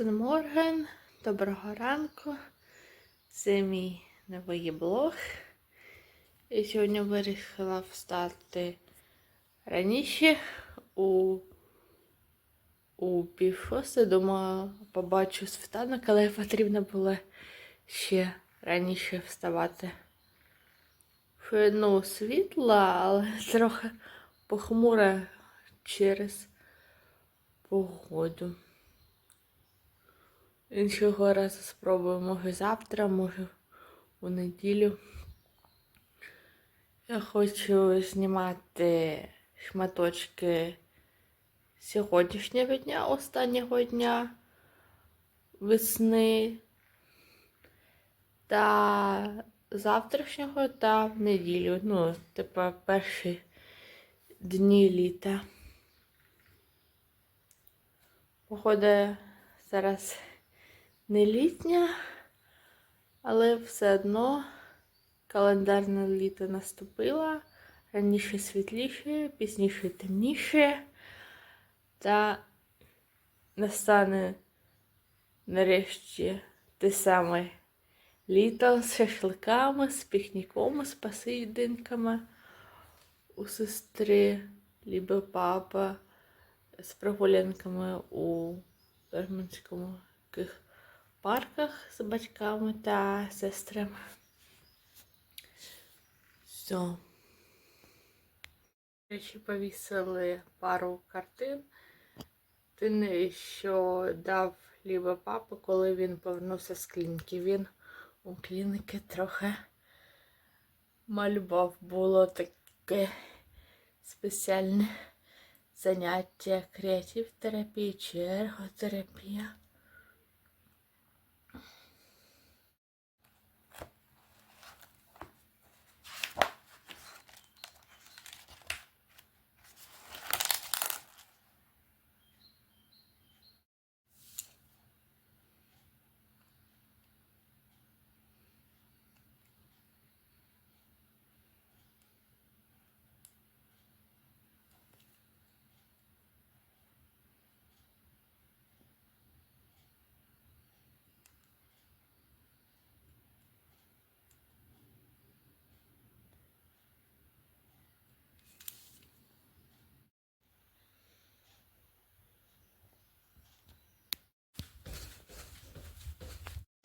Гутен Морген, доброго ранку. Це мій новий блог. І сьогодні вирішила встати раніше у, у пів. Думаю, побачу світанок, але потрібно було ще раніше вставати. Ну, світла, але трохи похмуре через погоду. Іншого разу спробую, може завтра, може у неділю. Я хочу знімати шматочки сьогоднішнього дня, останнього дня весни та завтрашнього та в неділю. Ну, типу, перші дні літа. Походу, зараз не літня, але все одно календарне літо наступило. Раніше світліше, пізніше темніше. Та настане нарешті те саме літо з шашликами, з пікніком, з посидинками у сестри, либо папа, з прогулянками у Берманському парках з батьками та сестрами. Все. Речі повісили пару картин. Тин, що дав ліба папа, коли він повернувся з клініки. Він у клініки трохи малював. Було таке спеціальне заняття креатив терапії чи ерготерапія.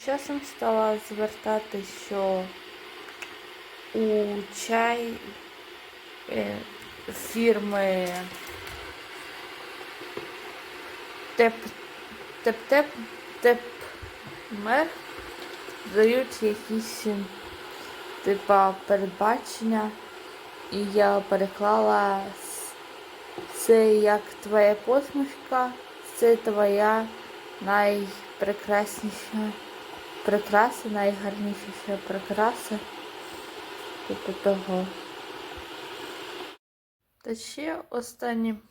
Часом стала звертати, що у чай е, фірми Теп Теп Теп Теп Мер дають якісь типа передбачення, і я переклала це як твоя посмішка, це твоя найпрекрасніша прикраса, найгарніша прикраса. Типу того. Та ще останнім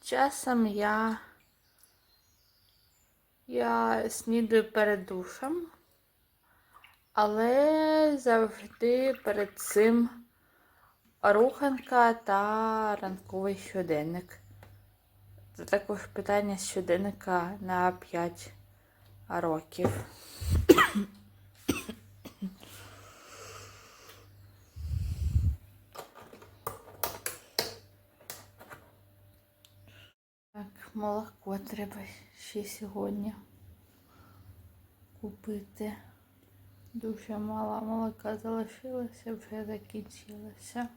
часом я, я снідаю перед душем, але завжди перед цим руханка та ранковий щоденник. Це також питання щоденника на 5 років. Так, молоко треба ще сьогодні купити. Дуже мало молока залишилося, вже закінчилося.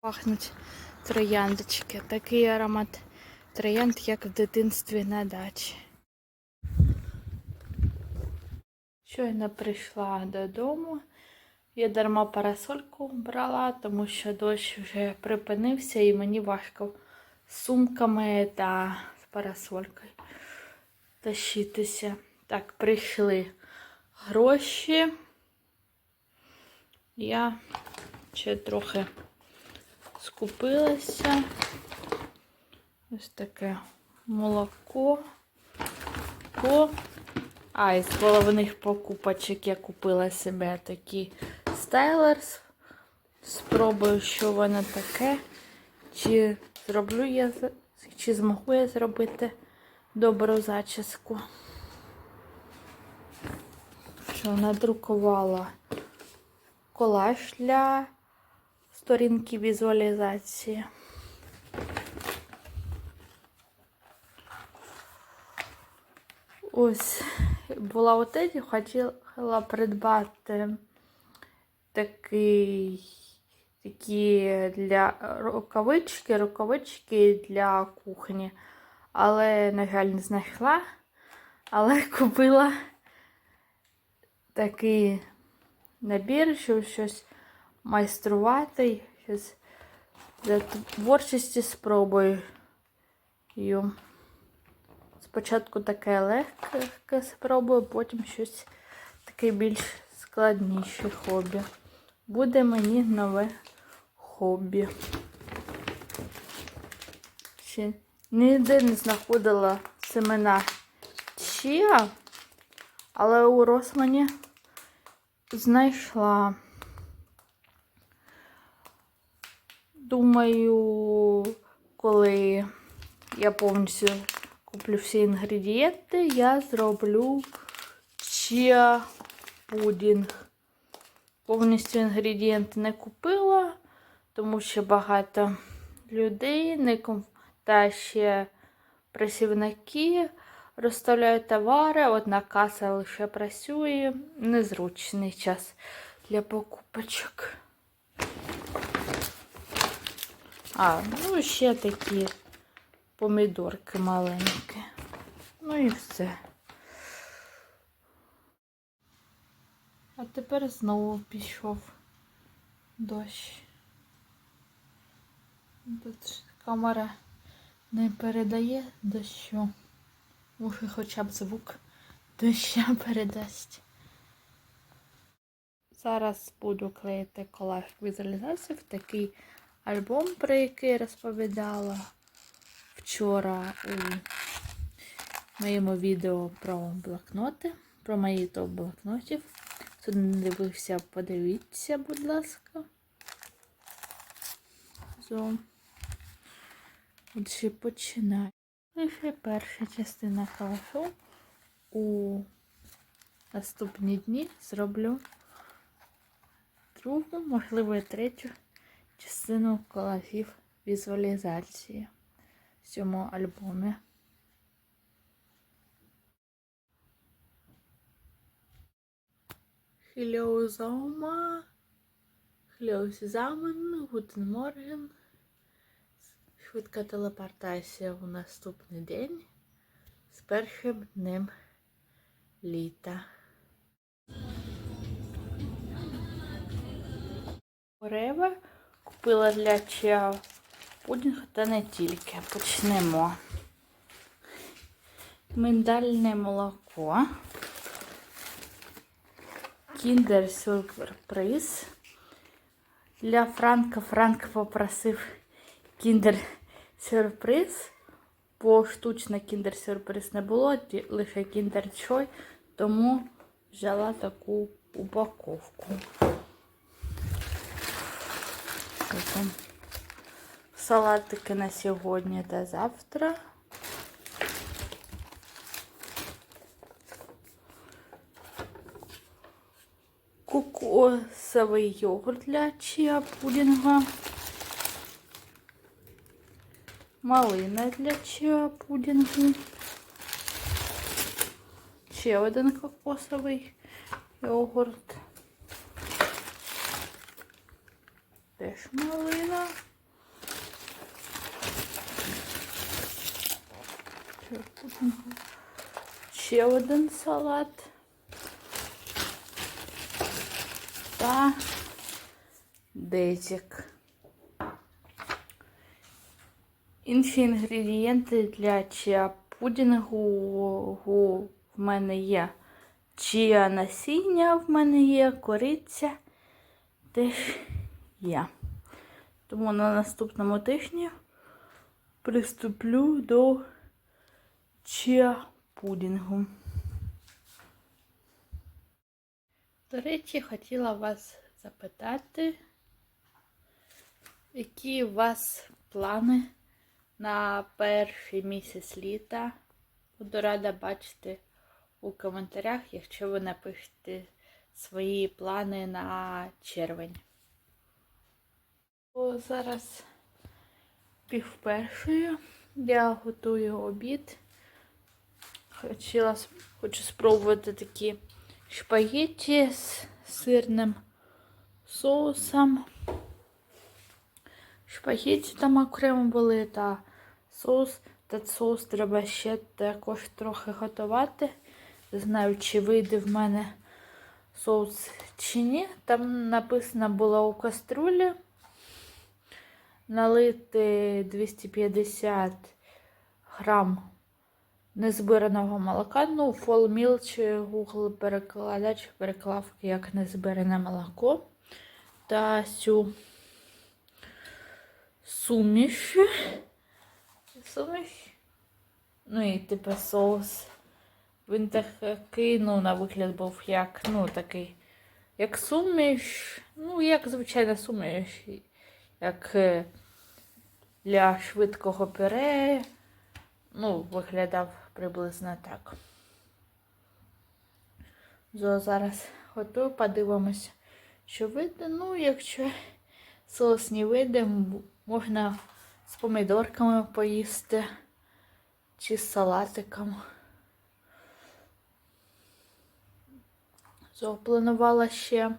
Пахнуть трояндочки. Такий аромат троянд, як в дитинстві на дачі. Щойно прийшла додому. Я дарма парасольку брала, тому що дощ вже припинився і мені важко з сумками та з парасолькою тащитися. Так, прийшли гроші. Я ще трохи скупилася. Ось таке молоко. По... А, із головних покупочок я купила себе такі стайлерс Спробую, що воно таке. Чи зроблю я, чи змогу я зробити добру зачіску. Що надрукувала колаж для сторінки візуалізації. Ось була у Теді, хотіла придбати такий, такі для рукавички, рукавички для кухні. Але, на жаль, не знайшла. Але купила такий набір, щоб щось майструвати, щось для творчості спробую. Спочатку таке легке спробую, потім щось таке більш складніше хобі. Буде мені нове хобі. Ще ніде не знаходила семена чия, але у Росмані знайшла. Думаю, коли я повністю куплю всі інгредієнти, я зроблю чия пудінг. Повністю інгредієнти не купила, тому що багато людей не та ще працівники розставляють товари, одна каса лише працює. Незручний час для покупочок. А, ну ще такі помідорки маленькі. Ну і все. А тепер знову пішов дощ. Тут камера не передає дощу. Може хоча б звук доща передасть. Зараз буду клеїти колаж візуалізації в такий альбом, про який розповідала вчора у моєму відео про блокноти, про мої топ блокнотів. Хто не дивився, подивіться, будь ласка. Отже, починаю. Лише перша частина колажу. У наступні дні зроблю другу, можливо, і третю частину колажів візуалізації в цьому альбомі. Hello, zusammen. Guten Morgen. Швидка телепортація у наступний день з першим днем літа. Рева купила для чия пудінг та не тільки. Почнемо. Миндальне молоко. Кіндер сюрприз. Для Франка Франк попросив кіндер сюрприз. Бо штучно кіндер сюрприз не було, лише кіндер чой, тому взяла таку упаковку. Там? Салатики на сьогодні та завтра. Кокосовий йогурт для чиа пудінга. Малина для чиа пудінгу. Ще один кокосовий йогурт. Теж малина. Ще один салат. Та дезик. Інші інгредієнти для чиа пудінгу в мене є. Чиа насіння в мене є, кориця теж є. Тому на наступному тижні приступлю до чиа пудінгу. До речі, хотіла вас запитати, Які у вас плани на перший місяць літа? Буду рада бачити у коментарях, якщо ви напишете свої плани на червень. О, зараз пів першої. Я готую обід. Хотіла, хочу спробувати такі шпагетті з сирним соусом. Шпагетті там окремо були та соус. Та соус треба ще також трохи готувати. Не знаю, чи вийде в мене соус чи ні. Там написано було у каструлі налити 250 грам незбираного молока. Ну, FallMill чи Google перекладач переклав як незбиране молоко. Та цю суміш. Суміш. Ну і типу соус. Він такий, ну, на вигляд був як, ну, такий, як суміш. Ну, як звичайна суміш. Як е, для швидкого пюре. Ну, виглядав приблизно так. Зо зараз готую, подивимося, що вийде. Ну, якщо соус не вийде, можна з помідорками поїсти чи з салатиком. Запланувала ще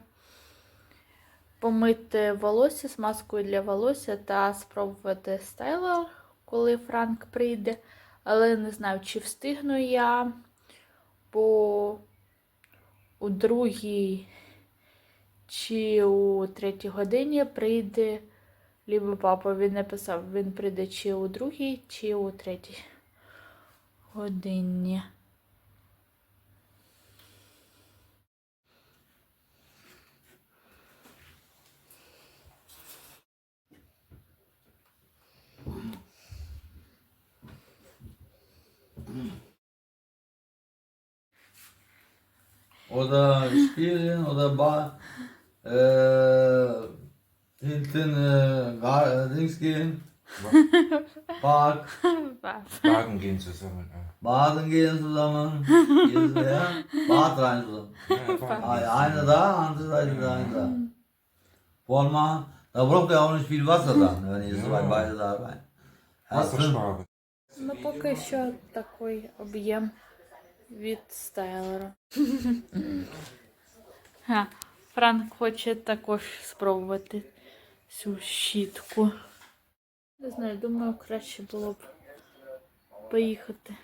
помити волосся з маскою для волосся та спробувати стайлер, коли Франк прийде. Але не знаю, чи встигну я, бо у другій чи у третій годині прийде либо папа. Він написав, він прийде чи у другій, чи у третій годині. Oder spielen oder Bar, äh, hinten äh, Ga- äh, Dings gehen, Park, Baden gehen zusammen. Ja. baden gehen zusammen, hier ist der, Bad rein zusammen. Ja, fahren Ah, gehen ja, eine da, andere Seite da, eine da. Vorn machen, da braucht ihr auch nicht viel Wasser dann, wenn ihr so weit Ja. beide da rein. Erst drin, Wassersparen. Ну, поки що такий об'єм від стайлера. Франк хоче також спробувати цю щітку. Не знаю, думаю, краще було б поїхати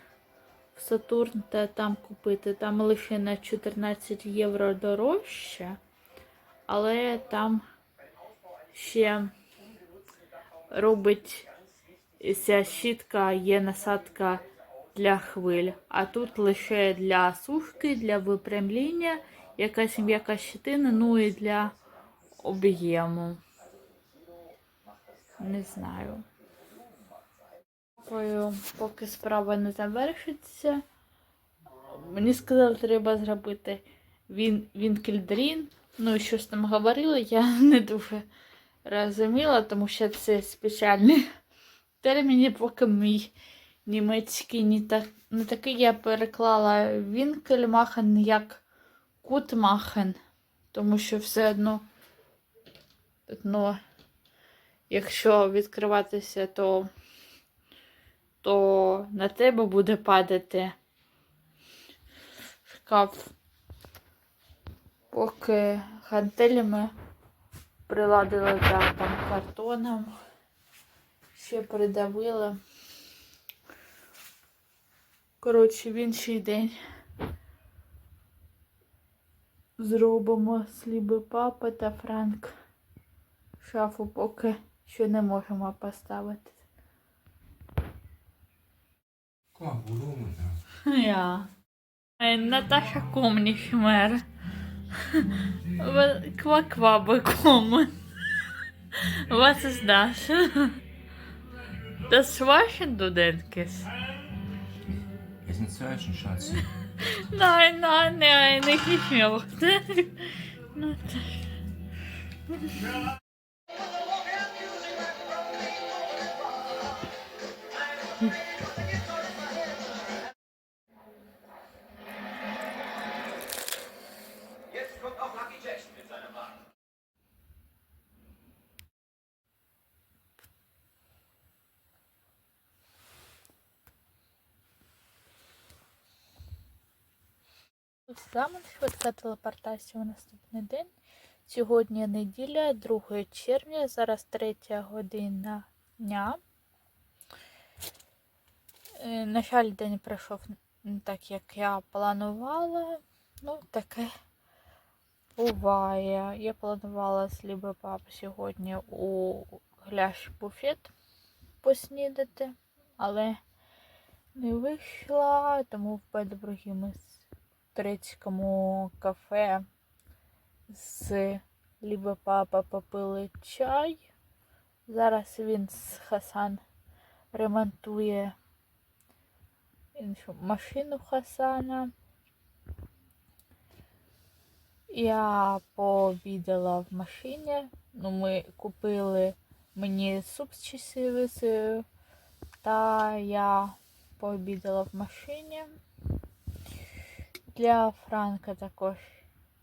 в Сатурн та там купити. Там лише на 14 євро дорожче, але там ще робить ця щітка є насадка для хвиль, а тут лише для сушки, для випрямління, якась м'яка щитина, ну і для об'єму. Не знаю. Поки справа не завершиться. Мені сказали, треба зробити він, вінкельдрін. Ну і щось там говорили, я не дуже розуміла, тому що це спеціальний терміні, поки мій німецький не, так, не такий, я переклала Вінкельмахен як Кутмахен, тому що все одно, ну, якщо відкриватися, то, то на тебе буде падати шкаф. Поки гантелями приладили да, там картоном ще придавила. Коротше, в інший день зробимо сліби папа та Франк. Шафу поки що не можемо поставити. Natascha komm nicht mehr. Wa- Quackwa bekommen. Was ist das? Du denkst? diesen Searchen, Schatz. Nein, nein, nein, ich nicht mehr. Hm. Саме швидка телепортація у наступний день. Сьогодні неділя, 2 червня, зараз 3 година дня. Е, На жаль, день пройшов не так, як я планувала. Ну, таке буває. Я планувала з Ліби пап сьогодні у гляш буфет поснідати, але не вийшла, тому в Бедбургі ми турецькому кафе з Ліби папа попили чай. Зараз він з Хасан ремонтує іншу машину Хасана. Я пообідала в машині. Ну, ми купили мені суп з часовицею, та я пообідала в машині. Для Франка також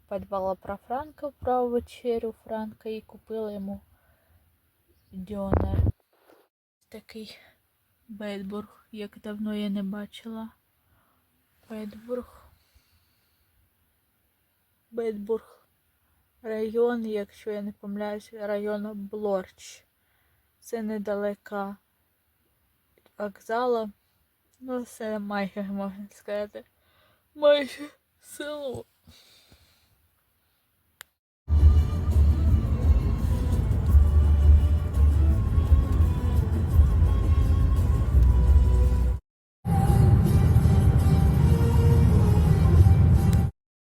подбала про Франка про вечерю Франка і купила йому дьонер. Такий Бедбург, як давно я не бачила. Бедбург. Бедбург. Район, якщо я не помиляюсь, район Блорч. Це недалеко від вокзалу. Ну, це майже можна сказати. Майже село.